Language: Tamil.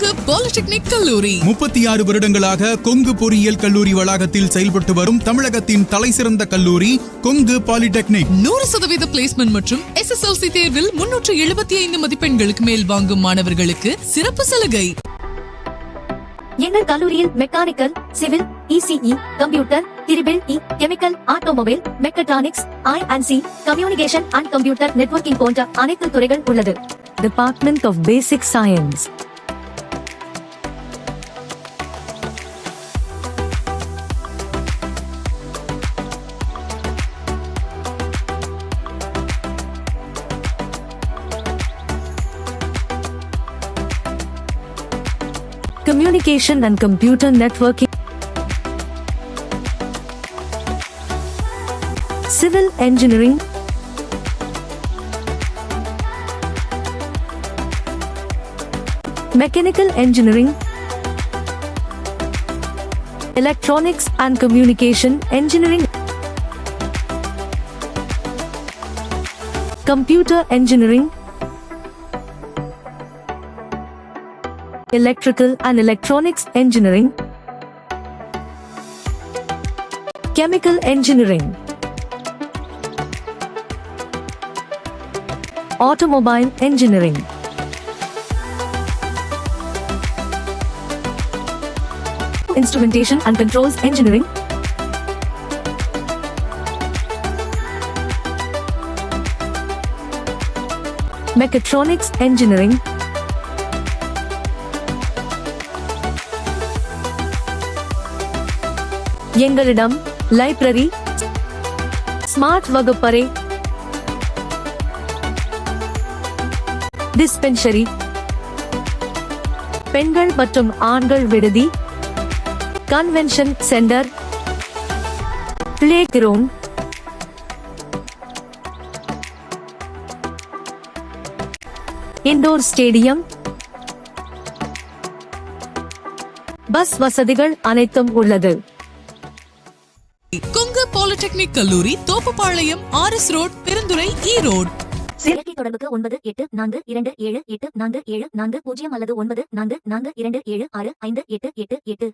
கொங்கு பாலிடெக்னிக் கல்லூரி. முப்பத்தி ஆறு வருடங்களாக கொங்கு பொறியியல் கல்லூரி வளாகத்தில் செயல்பட்டு வரும் தமிழகத்தின் தலைசிறந்த கல்லூரி கொங்கு பாலிடெக்னிக். நூறு சதவீத பிளேஸ்மெண்ட் மற்றும் எஸ்எஸ்எல்சி தேர்வில் முன்னூற்று எழுபத்தி ஐந்து மதிப்பெண்களுக்கு மேல் வாங்கும் மாணவர்களுக்கு சிறப்பு சலுகை. எங்கள் கல்லூரியில் mechanical civil ECE computer triple E chemical automobile mechatronics I and C communication and computer networking போன்ற அனைத்து துறைகள் உள்ளது. Department of Basic Science. Communication and Computer Networking. Civil Engineering. Mechanical Engineering. Electronics and Communication Engineering. Computer Engineering. Electrical and Electronics Engineering. Chemical Engineering. Automobile Engineering. Instrumentation and Controls Engineering. Mechatronics Engineering. எங்களிடம் லைப்ரரி ஸ்மார்ட் வகுப்பறை டிஸ்பென்சரி பெண்கள் மற்றும் ஆண்கள் விடுதி convention centre play ground indoor stadium bus வசதிகள் அனைத்தும் உள்ளது. கொங்கு பாலிடெக்னிக் கல்லூரி Thoppupalayam R S road Perundurai Erode செயற்கை தொடர்புக்கு ஒன்பது எட்டு நான்கு இரண்டு ஏழு எட்டு நான்கு ஏழு நான்கு பூஜ்ஜியம் அல்லது ஒன்பது நான்கு நான்கு இரண்டு ஏழு ஆறு ஐந்து எட்டு எட்டு எட்டு.